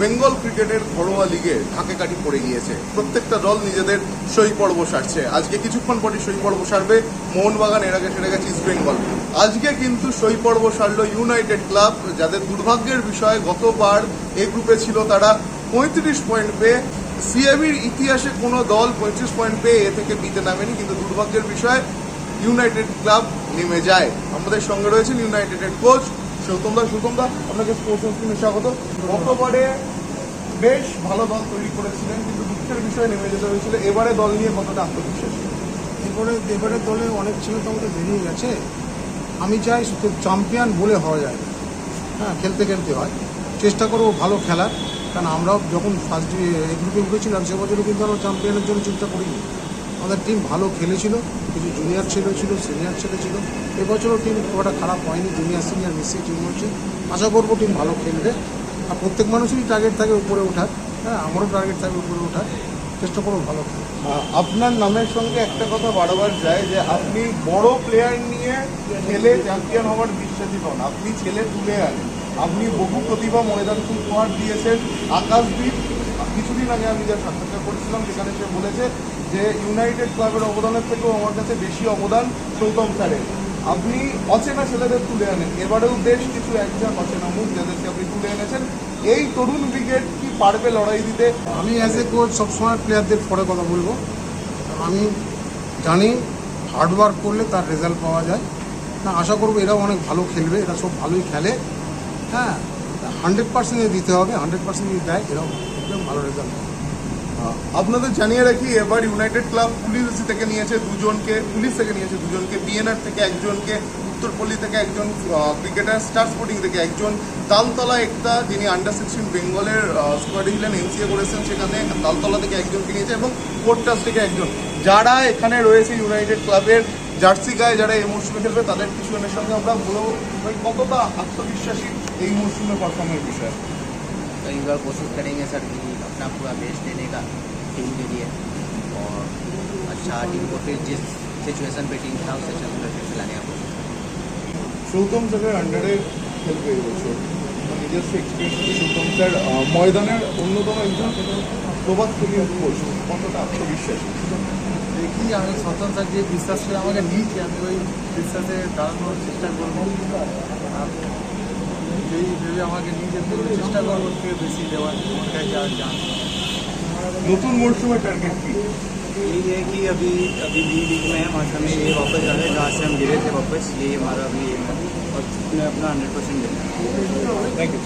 বেঙ্গল ক্রিকেটের ঘরোয়া লিগে ঢাকে কাঠি পড়ে গিয়েছে। প্রত্যেকটা দল নিজেদের সই পর্ব সারছে। আজকে কিছুক্ষণ পরে সই পর্ব সারবে মোহনবাগান, এর আগে সেরে গেছে ইস্ট বেঙ্গল আজকে কিন্তু সই পর্ব সারলো ইউনাইটেড ক্লাব যাদের দুর্ভাগ্যের বিষয়ে গতবার এই গ্রুপে ছিল তারা পঁয়ত্রিশ পয়েন্ট পেয়ে সিএবির ইতিহাসে কোনো দল পঁয়ত্রিশ পয়েন্ট পেয়ে এ থেকে বিতে নামেনি, কিন্তু দুর্ভাগ্যের বিষয় ইউনাইটেড ক্লাব নেমে যায়। আমাদের সঙ্গে রয়েছেন ইউনাইটেডের কোচ সৌতম দা সৌতম দা আপনাকে স্পোর্টস স্কিমে স্বাগত। গতবারে বেশ ভালো দল তৈরি করেছিলেন, কিন্তু দুঃখের বিষয় নেমে যেতে হয়েছিল। এবারে দল নিয়ে কতটা আত্মবিশ্বাস? এবারে এবারে দলে অনেক ছেলে তো আমাদের বেরিয়ে গেছে। আমি চাই শুধু চ্যাম্পিয়ন বলে হওয়া যায়। হ্যাঁ খেলতে খেলতে হয়। চেষ্টা করব ভালো খেলার। কারণ আমরাও যখন ফার্স্ট গ্রুপে উঠেছিলাম সে বছরও কিন্তু আমরা চ্যাম্পিয়নের জন্য চিন্তা করিনি। আমাদের টিম ভালো খেলেছিল, কিছু জুনিয়র ছেলে ছিল সিনিয়র ছেলে ছিল। এবছরও টিম খুব একটা খারাপ হয়নি জুনিয়র সিনিয়র মিশিয়ে টিম হচ্ছে। আশা করব টিম ভালো খেলবে। আর প্রত্যেক মানুষেরই টার্গেট থাকে উপরে ওঠার। হ্যাঁ আমারও টার্গেট থাকে উপরে ওঠার। চেষ্টা করব ভালো আপনার নামের সঙ্গে একটা কথা বারবার যায় যে, আপনি বড় প্লেয়ার নিয়ে খেলে চ্যাম্পিয়ন হওয়ার বিশ্বাসী নন। আপনি ছেলে তুলে আনেন। আপনি বহু প্রতিভা ময়দান উপহার দিয়েছেন। আকাশদ্বীপ কিছুদিন আগে আমি যা সাক্ষাৎকার করেছিলাম সেখানে সে বলেছে যে ইউনাইটেড ক্লাবের অবদানের থেকেও আমার কাছে বেশি অবদান সৌতম স্যারের। আপনি অচেনা ছেলেদের তুলে আনেন। এবারেও বেশ কিছু একজন অচেনা মুখ যাদেরকে আপনি তুলে এনেছেন। এই তরুণ ব্রিগেড কি পারবে লড়াই দিতে? আমি অ্যাজ এ কোচ সবসময় প্লেয়ারদের পরে কথা বলব। আমি জানি হার্ডওয়ার্ক করলে তার রেজাল্ট পাওয়া যায়। না, আশা করব এরাও অনেক ভালো খেলবে, এরা সব ভালোই খেলে। হ্যাঁ হান্ড্রেড পার্সেন্ট দিতে হবে হান্ড্রেড পার্সেন্ট দেয়, এরাও। ভালো রেজাল্ট আপনাদের জানিয়ে রাখি, এবার ইউনাইটেড ক্লাব পুলিশ থেকে নিয়েছে দুজনকে পুলিশ থেকে নিয়েছে দুজনকে বিএনআর থেকে একজনকে, উত্তরপল্লী থেকে একজন ক্রিকেটার স্টার স্পোর্টিং থেকে একজন, তালতলা একটা যিনি আন্ডার সিক্সটিন বেঙ্গলের স্কোয়াডে ছিলেন এমসিএ করেছেন সেখানে তালতলা থেকে একজনকে নিয়েছে এবং কোর্টাস থেকে একজন। যারা এখানে রয়েছে ইউনাইটেড ক্লাবের জার্সি গায়ে, যারা এই মরশুমে খেলবে, তাদের কিছু কিছুজনের সঙ্গে আমরা বলব কতটা আত্মবিশ্বাসী এই মরশুমে পারফর্মের বিষয়ে। तो इस बार कोशिश करेंगे सर कि अपना पूरा बेस्ट देने का टीम के लिए और अच्छा टीम को फिर जिस सिचुएशन पे टीम था उस सिचुएशन पे फिर खिलाने का कोशिश সৌতম স্যারের আন্ডারে খেলবে এবছর নিজস্ব এক্সপিরিয়েন্স সৌতম স্যার আহ, ময়দানের অন্যতম একজন প্রভাবশালী কোচ কতটা আত্মবিশ্বাসী দেখি আমি স্বতন্ত্র স্যার যে বিশ্বাস করে আমাকে নিয়েছি আমি ওই বিশ্বাসে দাঁড়ানোর চেষ্টা করবো আর যেই ভেবে আমাকে নিয়ে যেতে হবে, চেষ্টা করবো ওর থেকে বেশি দেওয়ার ওর কাছে আর জান নতুন মরশুমের টার্গেট কি यही है कि अभी अभी बी लीग में है आज हमें ये वापस जाना है जहाँ से हम गिरे थे वापस यही हमारा अभी एम है और उसमें अपना हंड्रेड परसेंट देना है থ্যাংক ইউ